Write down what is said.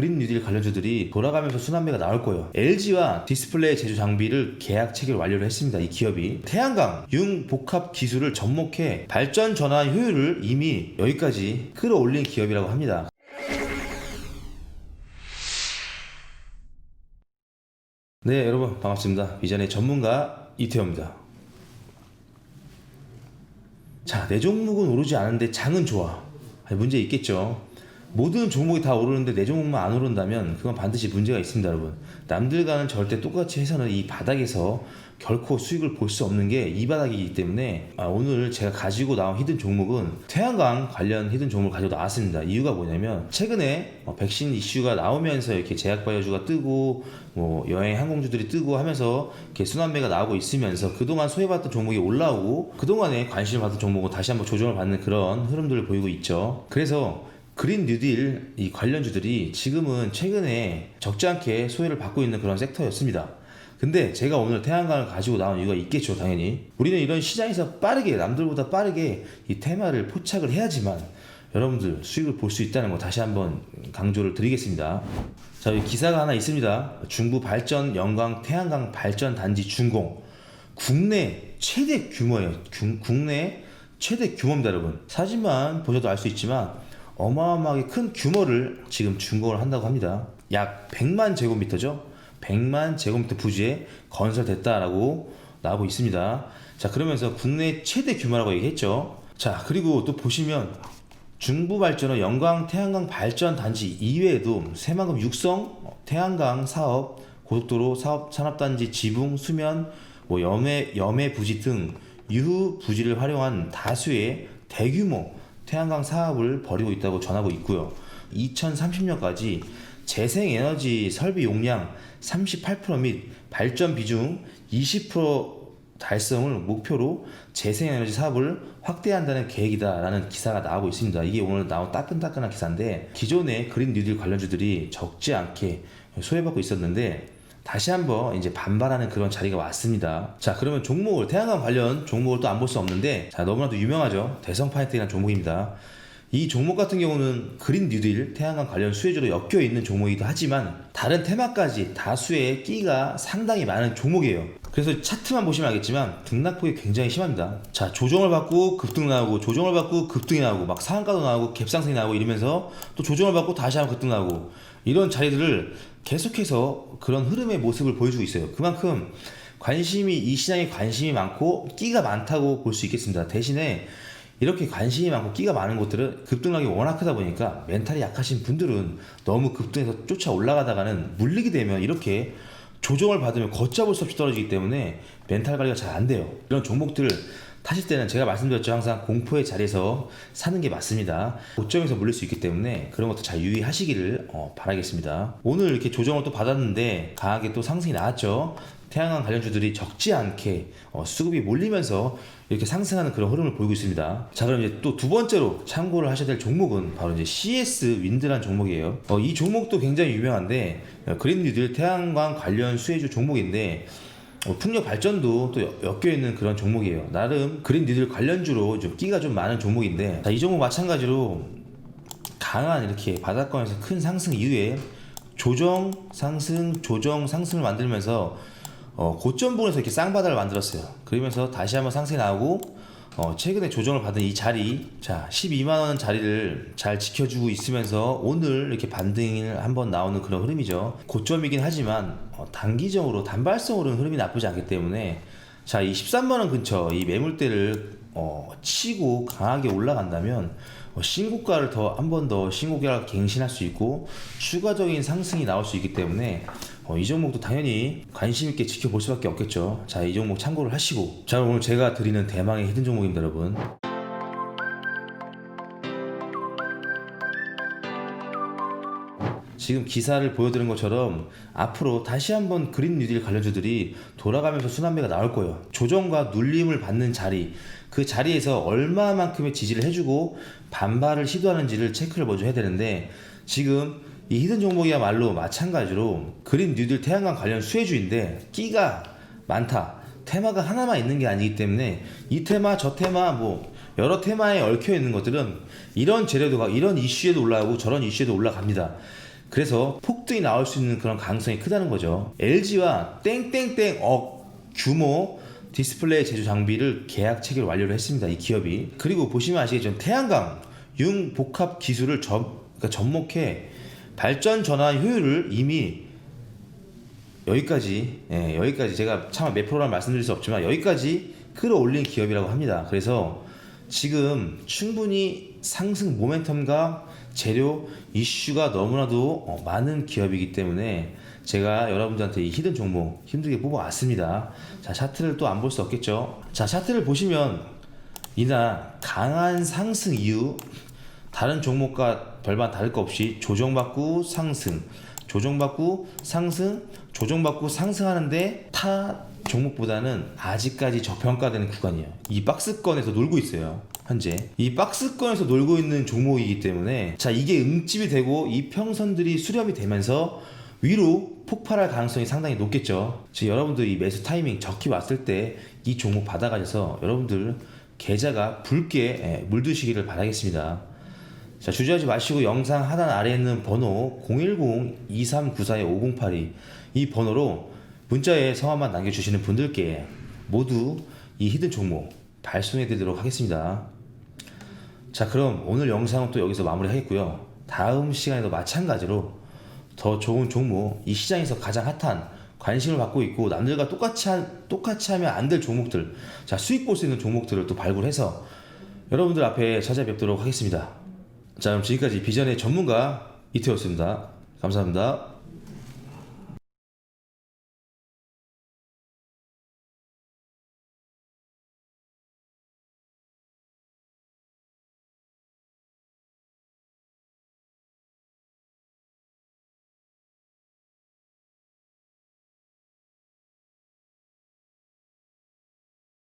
그린 뉴딜 관련주들이 돌아가면서 순환매가 나올 거예요. LG와 디스플레이 제조 장비를 계약 체결 완료를 했습니다. 이 기업이 태양광 융 복합 기술을 접목해 발전 전환 효율을 이미 여기까지 끌어올린 기업이라고 합니다. 네, 여러분 반갑습니다. 비전의 전문가 이태호입니다. 자, 내 종목은 오르지 않은데 장은 좋아. 문제 있겠죠. 모든 종목이 다 오르는데 내 종목만 안 오른다면 그건 반드시 문제가 있습니다, 여러분. 남들과는 절대 똑같이 해서는 이 바닥에서 결코 수익을 볼 수 없는 게 이 바닥이기 때문에 아, 오늘 제가 가지고 나온 히든 종목은 태양광 관련 히든 종목을 가지고 나왔습니다. 이유가 뭐냐면 최근에 어, 백신 이슈가 나오면서 이렇게 제약바이오주가 뜨고 뭐 여행 항공주들이 뜨고 하면서 이렇게 순환매가 나오고 있으면서 그동안 소외받던 종목이 올라오고 그동안에 관심을 받던 종목은 다시 한번 조정을 받는 그런 흐름들을 보이고 있죠. 그래서 그린 뉴딜 이 관련주들이 지금은 최근에 적지 않게 소외를 받고 있는 그런 섹터였습니다. 근데 제가 오늘 태양광을 가지고 나온 이유가 있겠죠, 당연히. 우리는 이런 시장에서 빠르게, 남들보다 빠르게 이 테마를 포착을 해야지만 여러분들 수익을 볼 수 있다는 거 다시 한번 강조를 드리겠습니다. 자, 여기 기사가 하나 있습니다. 중부 발전 영광 태양광 발전 단지 준공. 국내 최대 규모예요. 중- 국내 최대 규모입니다, 여러분. 사진만 보셔도 알 수 있지만 어마어마하게 큰 규모를 지금 준공을 한다고 합니다. 약 100만 제곱미터죠. 100만 제곱미터 부지에 건설됐다라고 나오고 있습니다. 자, 그러면서 국내 최대 규모라고 얘기했죠. 자, 그리고 또 보시면 중부 발전은 영광 태양광 발전 단지 이외에도 새만금 육성 어, 태양광 사업 고속도로 사업 산업단지 지붕 수면 뭐 염해 염해 부지 등 유후 부지를 활용한 다수의 대규모 태양광 사업을 벌이고 있다고 전하고 있고요. 2030년까지 재생에너지 설비 용량 38%및 발전 비중 20% 달성을 목표로 재생에너지 사업을 확대한다는 계획이다라는 기사가 나오고 있습니다. 이게 오늘 나온 따끈따끈한 기사인데 기존의 그린 뉴딜 관련주들이 적지 않게 소외받고 있었는데 다시 한번 이제 반발하는 그런 자리가 왔습니다. 자, 그러면 종목을 태양광 관련 종목을 또 안 볼 수 없는데 자, 너무나도 유명하죠. 대성 파이팅이라는 종목입니다. 이 종목 같은 경우는 그린 뉴딜 태양광 관련 수혜주로 엮여 있는 종목이기도 하지만 다른 테마까지 다수의 끼가 상당히 많은 종목이에요. 그래서 차트만 보시면 알겠지만 등락폭이 굉장히 심합니다. 자 조정을 받고 급등 나오고 조정을 받고 급등이 나오고 막 상한가도 나오고 갭상승이 나오고 이러면서 또 조정을 받고 다시 한번 급등 나오고 이런 자리들을 계속해서 그런 흐름의 모습을 보여주고 있어요. 그만큼 관심이 이 시장에 관심이 많고 끼가 많다고 볼 수 있겠습니다. 대신에 이렇게 관심이 많고 끼가 많은 곳들은 급등락이 워낙 크다 보니까 멘탈이 약하신 분들은 너무 급등해서 쫓아 올라가다가는 물리게 되면 이렇게 조정을 받으면 걷잡을 수 없이 떨어지기 때문에 멘탈 관리가 잘 안 돼요. 이런 종목들을 타실 때는 제가 말씀드렸죠. 항상 공포의 자리에서 사는 게 맞습니다. 고점에서 물릴 수 있기 때문에 그런 것도 잘 유의하시기를 어, 바라겠습니다. 오늘 이렇게 조정을 또 받았는데 강하게 또 상승이 나왔죠. 태양광 관련주들이 적지 않게 어, 수급이 몰리면서 이렇게 상승하는 그런 흐름을 보이고 있습니다. 자, 그럼 이제 또 두 번째로 참고를 하셔야 될 종목은 바로 이제 CS 윈드란 종목이에요. 어, 이 종목도 굉장히 유명한데 어, 그린 뉴딜 태양광 관련 수혜주 종목인데 어, 풍력 발전도 또 엮여 있는 그런 종목이에요. 나름 그린 뉴딜 관련주로 좀 끼가 좀 많은 종목인데 자, 이 종목 마찬가지로 강한 이렇게 바닥권에서 큰 상승 이후에 조정 상승 조정 상승을 만들면서 어, 고점 부분에서 이렇게 쌍바닥을 만들었어요. 그러면서 다시 한번 상승이 나오고 어, 최근에 조정을 받은 이 자리 자 12만 원 자리를 잘 지켜주고 있으면서 오늘 이렇게 반등을 한번 나오는 그런 흐름이죠. 고점이긴 하지만 어, 단기적으로 단발성으로는 흐름이 나쁘지 않기 때문에 자 이 13만 원 근처 이 매물대를 어, 치고 강하게 올라간다면 어, 신고가를 더 한 번 더 신고가를 갱신할 수 있고 추가적인 상승이 나올 수 있기 때문에 어, 이 종목도 당연히 관심 있게 지켜볼 수밖에 없겠죠. 자, 이 종목 참고를 하시고 자, 오늘 제가 드리는 대망의 히든 종목입니다, 여러분. 지금 기사를 보여드린 것처럼 앞으로 다시 한번 그린 뉴딜 관련주들이 돌아가면서 순환매가 나올 거예요. 조정과 눌림을 받는 자리, 그 자리에서 얼마만큼의 지지를 해주고 반발을 시도하는지를 체크를 먼저 해야 되는데 지금 이 히든 종목이야말로 마찬가지로 그린 뉴딜 태양광 관련 수혜주인데 끼가 많다. 테마가 하나만 있는 게 아니기 때문에 이 테마 저 테마 뭐 여러 테마에 얽혀 있는 것들은 이런 재료도가 이런 이슈에도 올라가고 저런 이슈에도 올라갑니다. 그래서 폭등이 나올 수 있는 그런 가능성이 크다는 거죠. LG와 땡땡땡 억 규모 디스플레이 제조 장비를 계약 체결 완료를 했습니다. 이 기업이. 그리고 보시면 아시겠지만 태양광 융 복합 기술을 접, 그러니까 접목해 발전 전환 효율을 이미 여기까지 예, 여기까지 제가 차마 몇 프로란 말씀드릴 수 없지만 여기까지 끌어올린 기업이라고 합니다. 그래서 지금 충분히 상승 모멘텀과 재료 이슈가 너무나도 어, 많은 기업이기 때문에 제가 여러분들한테 이 히든 종목 힘들게 뽑아왔습니다. 자 차트를 또 안 볼 수 없겠죠. 자 차트를 보시면 이날 강한 상승 이후 다른 종목과 별반 다를 것 없이 조정받고 상승, 조정받고 상승, 조정받고 상승하는데 타 종목보다는 아직까지 저평가되는 구간이에요. 이 박스권에서 놀고 있어요. 현재 이 박스권에서 놀고 있는 종목이기 때문에 자 이게 응집이 되고 이 평선들이 수렴이 되면서 위로 폭발할 가능성이 상당히 높겠죠. 지금 여러분들 이 매수 타이밍 적기 왔을 때 이 종목 받아가셔서 여러분들 계좌가 붉게 예, 물드시기를 바라겠습니다. 자, 주저하지 마시고 영상 하단 아래에 있는 번호 010-2394-5082 이 번호로 문자에 성함만 남겨주시는 분들께 모두 이 히든 종목 발송해 드리도록 하겠습니다. 자, 그럼 오늘 영상은 또 여기서 마무리 하겠고요. 다음 시간에도 마찬가지로 더 좋은 종목, 이 시장에서 가장 핫한 관심을 받고 있고 남들과 똑같이 한, 똑같이 하면 안 될 종목들, 자 수익 볼 수 있는 종목들을 또 발굴해서 여러분들 앞에 찾아뵙도록 하겠습니다. 자, 그럼 지금까지 비전의 전문가 이태였습니다. 감사합니다.